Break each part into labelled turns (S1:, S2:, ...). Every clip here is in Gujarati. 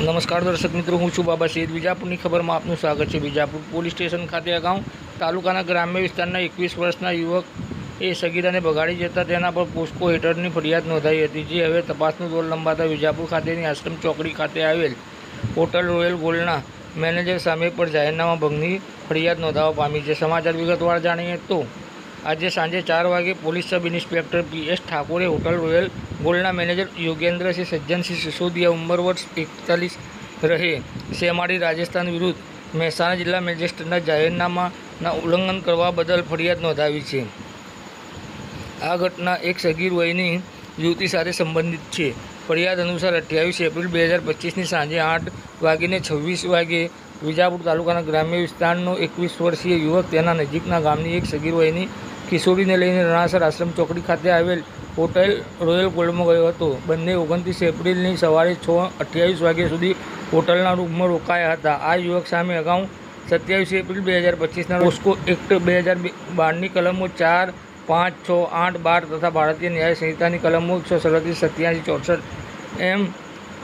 S1: નમસ્કાર દર્શક મિત્રો, હું છું બાબા સૈદ વિજાપુરની ખબરમાં આપનું સ્વાગત છે. વિજાપુર પોલીસ સ્ટેશન ખાતે અગાઉ તાલુકાના ગ્રામ્ય વિસ્તારના એકવીસ વર્ષના યુવક એ સગીરાને બગાડી જતા તેના પર પોસ્કો હેઠળની ફરિયાદ નોંધાઈ હતી, જે હવે તપાસનું દોર લંબાતા વિજાપુર ખાતેની આશ્રમ ચોકડી ખાતે આવેલ હોટલ રોયલ ગોલ્ડના મેનેજર સામે પર જાહેરનામા ભંગની ફરિયાદ નોંધાવા પામી છે. સમાચાર વિગતવાર જાણીએ તો આજે સાંજે ચાર વાગે police sub inspector P S ઠાકોરે હોટલ રોયલ ગોલ્ડના મેનેજર યોગેન્દ્રસિંહ સજ્જનસિંહ સિસોદિયા ઉંમર વર્ષ એકતાલીસ રહે. શેમાડી રાજસ્થાન વિરુદ્ધ મહેસાણા જિલ્લા મેજિસ્ટ્રેટના જાહેરનામાના ઉલ્લંઘન કરવા બદલ ફરિયાદ નોંધાવી છે. આ ઘટના એક સગીર વયની યુવતી સાથે સંબંધિત છે. ફરિયાદ અનુસાર અઠ્યાવીસ એપ્રિલ બે હજાર પચીસની સાંજે આઠ વાગીને છવ્વીસ વાગે વિજાપુર તાલુકાના ગ્રામ્ય વિસ્તારનો એકવીસ વર્ષીય યુવક તેના નજીકના ગામની એક સગીર વયની કિશોરીને લઈને રણાસર આશ્રમ ચોકડી ખાતે આવેલ હોટેલ રોયલ ગોલ્ડમાં ગયો હતો. બંને ઓગણત્રીસ એપ્રિલની સવારે છ અઠ્યાવીસ વાગ્યા સુધી હોટલના રૂમમાં રોકાયા હતા. આ યુવક સામે અગાઉ સત્યાવીસ એપ્રિલ બે હજાર પચીસના પોસ્કો એક્ટ બે હજાર બારની કલમો ચાર, પાંચ, છ, આઠ, બાર તથા ભારતીય ન્યાય સંહિતાની કલમો એકસો સડત્રીસ, સત્યાસી, ચોસઠ, એમ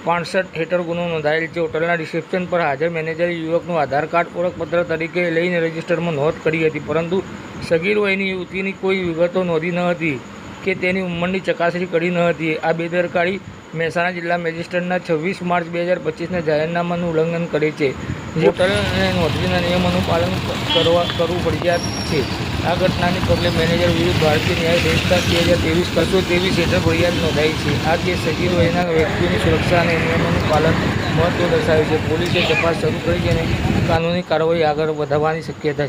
S1: પાંસઠ હેઠળ ગુનો નોંધાયેલ છે. હોટલના રિસેપ્શન પર હાજર મેનેજરે યુવકનું આધાર કાર્ડ, ઓળખપત્ર તરીકે લઈને રજિસ્ટરમાં નોંધ કરી હતી. પરંતુ સગીર વયની યુવતીની કોઈ વિગતો નોંધી ન હતી કે તેની ઉંમરની ચકાસણી કરી ન હતી. આ બેદરકારી મહેસાણા જિલ્લા મેજિસ્ટ્રેટના છવ્વીસ માર્ચ બે હજાર પચીસના જાહેરનામાનું ઉલ્લંઘન કરે છે. હોટલ અને નોંધણીના નિયમોનું પાલન કરવા કરવું ફરજિયાત છે. આ ઘટનાને પગલે મેનેજર વિરુદ્ધ ભારતીય ન્યાય સંહિતા બે હજાર ત્રેવીસ કરસો ત્રેવીસ હેઠળ ફરિયાદ નોંધાઈ છે. આ કેસ સગીર વયના વ્યક્તિઓની સુરક્ષા અને નિયમોનું પાલન મહત્વ દર્શાવે છે. પોલીસે તપાસ શરૂ કરી છે અને કાનૂની કાર્યવાહી આગળ વધારવાની શક્યતા છે.